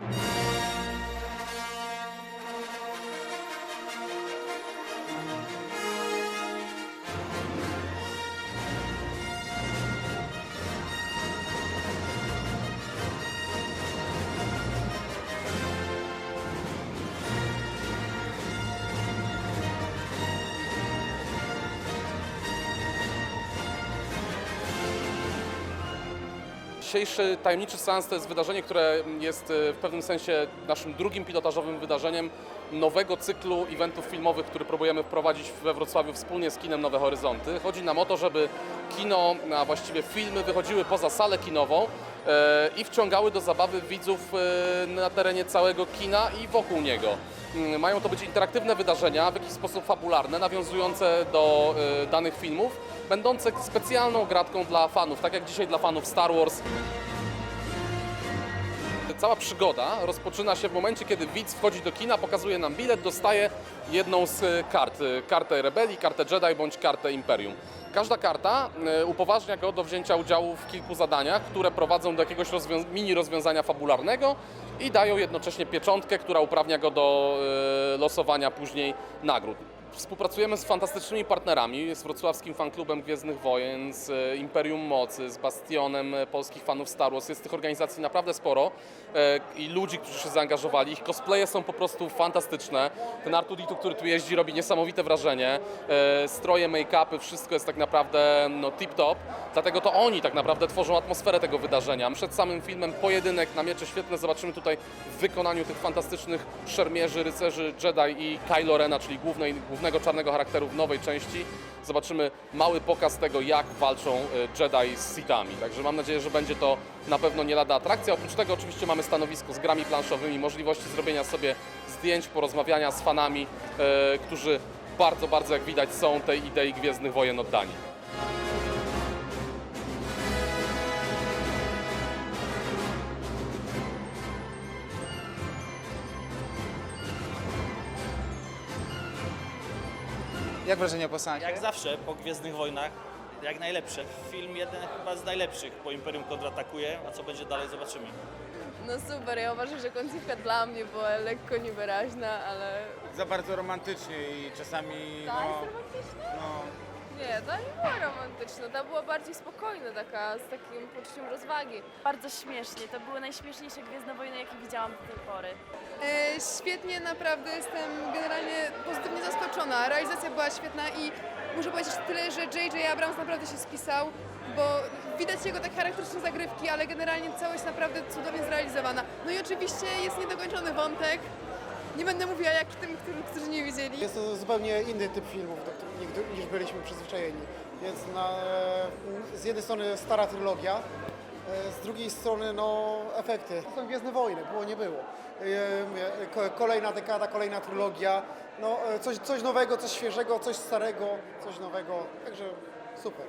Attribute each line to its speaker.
Speaker 1: you. Dzisiejszy Tajemniczy Seans to jest wydarzenie, które jest e, w pewnym sensie naszym drugim pilotażowym wydarzeniem nowego cyklu eventów filmowych, który próbujemy wprowadzić we Wrocławiu wspólnie z kinem Nowe Horyzonty. Chodzi nam o to, żeby kino, a właściwie filmy wychodziły poza salę kinową e, i wciągały do zabawy widzów e, na terenie całego kina i wokół niego. Mm, Mają to być interaktywne wydarzenia, w jakiś sposób fabularne, nawiązujące do e, danych filmów, będące specjalną gratką dla fanów, tak jak dzisiaj dla fanów Star Wars. Cała przygoda rozpoczyna się w momencie, kiedy widz wchodzi do kina, pokazuje nam bilet, dostaje jedną z e, kart. e, Kartę Rebelii, kartę Jedi bądź kartę Imperium. Każda karta e, upoważnia go do wzięcia udziału w kilku zadaniach, które prowadzą do jakiegoś rozwią- mini rozwiązania fabularnego i dają jednocześnie pieczątkę, która uprawnia go do losowania później nagród. Współpracujemy z fantastycznymi partnerami, z wrocławskim fanklubem Gwiezdnych Wojen, z e, Imperium Mocy, z Bastionem e, polskich fanów Star Wars. Jest tych organizacji naprawdę sporo e, i ludzi, którzy się zaangażowali. Ich cosplaye są po prostu fantastyczne. Ten Artuditu, który tu jeździ, robi niesamowite wrażenie. Stroje, make-upy, wszystko jest tak naprawdę no, tip-top. Dlatego to oni tak naprawdę tworzą atmosferę tego wydarzenia. Przed samym filmem pojedynek na miecze świetne zobaczymy tutaj w wykonaniu tych fantastycznych szermierzy, rycerzy Jedi i Kylo Rena, czyli głównej, głównego czarnego charakteru w nowej części. Zobaczymy mały pokaz tego, jak walczą e, Jedi z Sithami. Także mam nadzieję, że będzie to na pewno nie lada atrakcja. Oprócz tego oczywiście mamy stanowisko z grami planszowymi, możliwości zrobienia sobie zdjęć, porozmawiania z fanami, e, którzy bardzo, bardzo jak widać są tej idei Gwiezdnych Wojen oddani.
Speaker 2: Jak wrażenie po seansie?
Speaker 3: Jak zawsze po Gwiezdnych Wojnach, jak najlepsze. Film jeden chyba z najlepszych, bo Imperium kontratakuje, a co będzie dalej zobaczymy.
Speaker 4: No super, ja uważam, że końcówka dla mnie była lekko niewyraźna, ale...
Speaker 2: Za bardzo romantycznie i czasami
Speaker 4: Ta
Speaker 2: no,
Speaker 4: jest
Speaker 2: no,
Speaker 4: Nie, ta nie była romantyczna, ta była bardziej spokojna, taka z takim poczuciem rozwagi.
Speaker 5: Bardzo śmiesznie. To były najśmieszniejsze Gwiezdne Wojny, jakie widziałam do tej pory.
Speaker 6: E, świetnie, naprawdę jestem generalnie pozytywnie zaskoczona. Realizacja była świetna i muszę powiedzieć tyle, że J.J. Abrams naprawdę się spisał, bo widać jego tak charakterystyczne zagrywki, ale generalnie całość naprawdę cudownie zrealizowana. No i oczywiście jest niedokończony wątek. Nie będę mówiła jak tym, którzy, którzy nie widzieli.
Speaker 7: Jest to zupełnie inny typ filmów, do których niż- byliśmy przyzwyczajeni. Więc na, z jednej strony stara trylogia, e, z drugiej strony no, efekty. Są Gwiezdne Wojny, było nie było. E, e, ko- Kolejna dekada, kolejna trylogia, no, e, coś, coś nowego, coś świeżego, coś starego, coś nowego, także super.